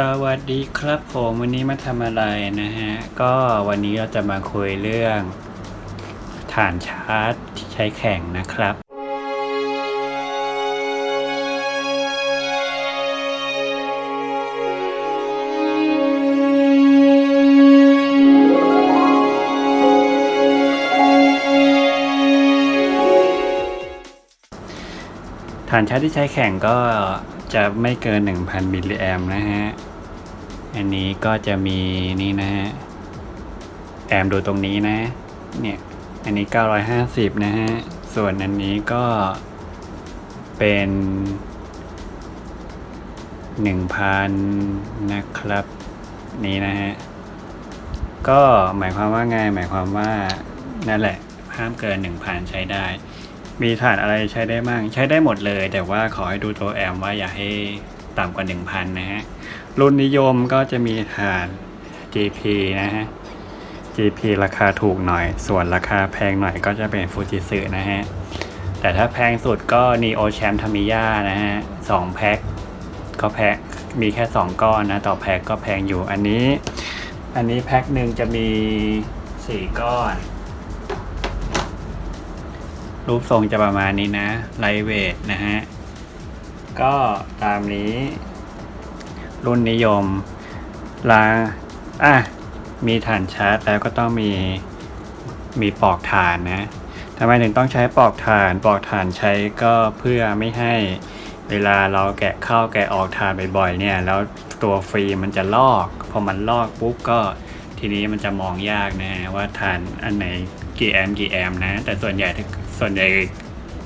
สวัสดีครับผมวันนี้มาทำอะไรนะฮะ ก็วันนี้เราจะมาคุยเรื่อง ฐานชาร์จที่ใช้แข่งนะครับ ฐานชาร์จที่ใช้แข่งก็ จะไม่เกิน 1,000 มิลลิแอมนะฮะ อันนี้ก็จะมีนี่นะฮะ แอมดูตรงนี้นะ เนี่ย อันนี้ 950 นะฮะ ส่วนอันนี้ก็เป็น 1,000 นะครับ นี่นะฮะ ก็หมายความว่าไงหมายความว่านั่นแหละห้ามเกิน 1,000 ใช้ได้ มีฐานอะไรใช้ได้บ้างใช้ได้หมดเลย แต่ว่าขอให้ดูตัวแอมว่าอย่าให้ต่ำกว่า 1,000 นะฮะ รุ่นนิยมก็จะมีฐาน GP นะฮะ GP ราคาถูกหน่อย ส่วนราคาแพงหน่อยก็จะเป็นฟูจิสึนะฮะ แต่ถ้าแพงสุดก็ Neo Champ Tamiya นะฮะสองแพ็คก็แพ็คมีแค่ 2 ก้อนนะ ต่อแพ็คก็แพงอยู่อันนี้ อันนี้แพ็คหนึ่งจะมี 4 ก้อน รูปทรงจะประมาณนี้นะไลเวทนะฮะ ก็ตามนี้ รุ่นนิยมลาอะ มีฐานชาร์จแล้วก็ต้องมีมีปลอกฐานนะทำไมถึงต้องใช้ปลอกฐานปลอกฐานใช้ก็เพื่อไม่ให้เวลาเราแกะเข้าแกะออกฐานบ่อยๆเนี่ย แล้วตัวฟรีมันจะลอก พอมันลอกปุ๊บก็ทีนี้มันจะมองยากนะฮะว่าฐานอันไหนกี่แอมป์กี่แอมป์นะ แต่ส่วนใหญ่ถ้า ส่วนใหญ่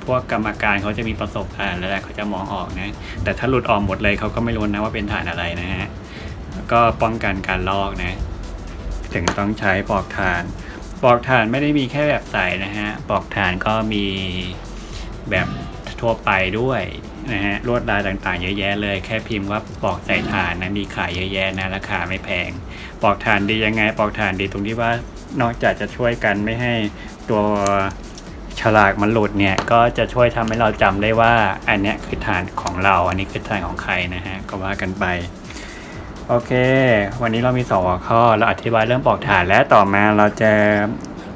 พวกกรรมการเขาจะมีประสบการณ์แล้วแหละเขาจะมองออกนะ แต่ถ้าหลุดออกหมดเลยเขาก็ไม่รู้นะว่าเป็นฐานอะไรนะฮะก็ป้องกันการลอกนะ ถึงต้องใช้ปลอกฐานปลอกฐานไม่ได้มีแค่แบบใสนะฮะปลอกฐานก็มีแบบทั่วไปด้วยนะฮะลวดลายต่างๆ เยอะแยะเลย แค่พิมพ์ว่าปลอกใส่ฐานนะมีขายเยอะแยะนะราคาไม่แพงปลอกฐานดียังไงปลอกฐานดีตรงที่ว่านอกจากจะช่วยกันไม่ให้ตัว ฉลากมันหลุดเนี่ยก็จะช่วยทำให้เราจำได้ว่า อันเนี้ยคือฐานของเรา อันนี้คือฐานของใครนะฮะก็ว่ากันไป โอเค วันนี้เรามีสองหัวข้อ เราอธิบายเรื่องปอกฐานและต่อมาเราจะ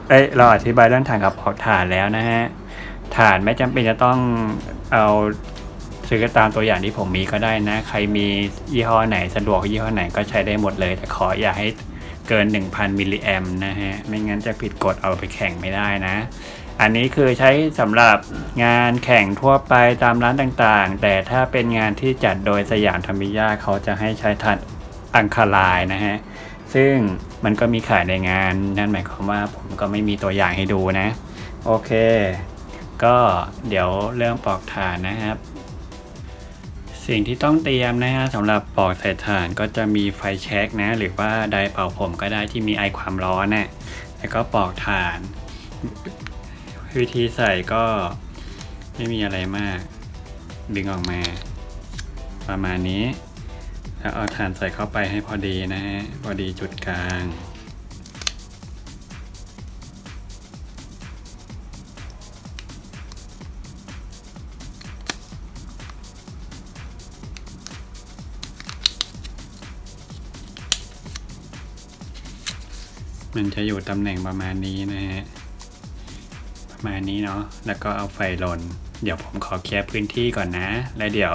เอ้ยเราอธิบายเรื่องฐานกับปอกฐานแล้วนะฮะฐานไม่จำเป็นจะต้องเอาซื้อตามตัวอย่างที่ผมมีก็ได้นะ ใครมียี่ห้อไหนสะดวกยี่ห้อไหนก็ใช้ได้หมดเลย แต่ขออย่าให้เกิน 1,000 มิลลิแอมนะฮะ ไม่งั้นจะผิดกฎเอาไปแข่งไม่ได้นะ อันนี้คือใช้สำหรับงานแข่งทั่วไปตามร้านต่างๆ แต่ถ้าเป็นงานที่จัดโดยสยามธรรมิยาเขาจะให้ใช้ถ่านอังคาลายนะฮะ ซึ่งมันก็มีขายในงาน นั่นหมายความว่าผมก็ไม่มีตัวอย่างให้ดูนะ โอเค ก็เดี๋ยวเริ่มปอกฐานนะครับ สิ่งที่ต้องเตรียมนะฮะสำหรับปอกใส่ถ่านก็จะมีไฟแช็กนะ หรือว่าไดร์เป่าผมก็ได้ที่มีไอความร้อนนะ่ะแล้วก็ปอกถ่าน วิธีใส่ก็ไม่มีอะไรมาก ดึงออกมา ประมาณนี้ แล้วเอาถ่านใส่เข้าไปให้พอดีนะฮะ พอดีจุดกลางมันจะอยู่ตำแหน่งประมาณนี้นะฮะ มานี้เนาะแล้วก็เอาไฟลน เดี๋ยวผมขอเคลียร์พื้นที่ก่อนนะ แล้วเดี๋ยว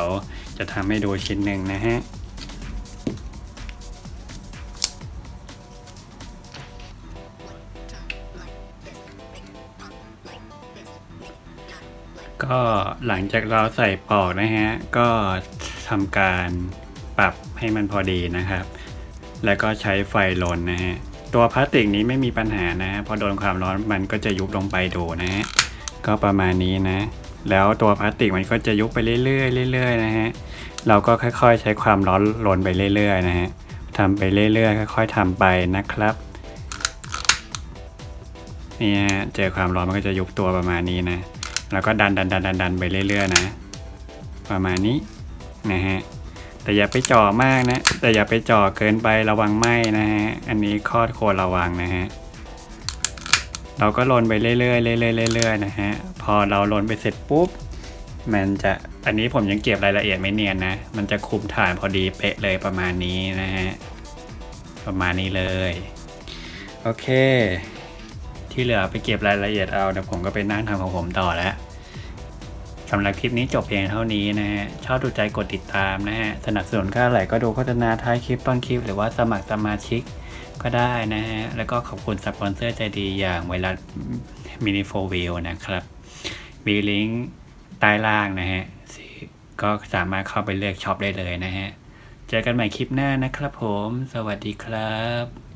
จะทำให้ดูชิ้นหนึ่งนะฮะก็หลังจากเราใส่ปลอกนะฮะ ก็ทำการปรับให้มันพอดีนะครับ แล้วก็ใช้ไฟลนนะฮะ ตัวพลาสติกนี้ไม่มีปัญหานะฮะพอโดนความร้อนมันก็จะยุบลงไปดูนะฮะก็ประมาณนี้นะ แล้วตัวพลาสติกมันก็จะยุบไปเรื่อยๆเรื่อยๆนะฮะเราก็ค่อยๆ ใช้ความร้อนลนไปเรื่อยๆนะฮะทำไปเรื่อยๆค่อยๆทำไปนะครับนี่ฮะเจอความร้อนมันก็จะยุบตัวประมาณนี้นะแล้วก็ดันดันดันดันดันไปเรื่อยๆนะ ประมาณนี้นะฮะ แต่อย่าไปจ่อมากนะ แต่อย่าไปจ่อเกินไประวังไหมนะฮะ อันนี้คอดโคนระวังนะฮะ เราก็ลนไปเรื่อยๆเรื่อยๆเรื่อยๆนะฮะ พอเราลนไปเสร็จปุ๊บ มันจะ อันนี้ผมยังเก็บรายละเอียดไม่เนียนนะ มันจะคุมฐานพอดีเป๊ะเลยประมาณนี้นะฮะ ประมาณนี้เลย โอเค ที่เหลือไปเก็บรายละเอียดเอาเดี๋ยวผมก็ไปนั่งทำของผมต่อแล้ว สำหรับคลิปนี้จบเพียงเท่านี้นะฮะ ชอบดูใจกดติดตามนะฮะ สนับสนุนค่าไหลก็ดูโฆษณาท้ายคลิปต้นคลิป หรือว่าสมัครสมาชิกก็ได้นะฮะ แล้วก็ขอบคุณสปอนเซอร์ใจดีอย่างไวรัสมินิโฟวิลนะครับ มีลิงก์ใต้ล่างนะฮะ ก็สามารถเข้าไปเลือกช็อปได้เลยนะฮะ เจอกันใหม่คลิปหน้านะครับผม สวัสดีครับ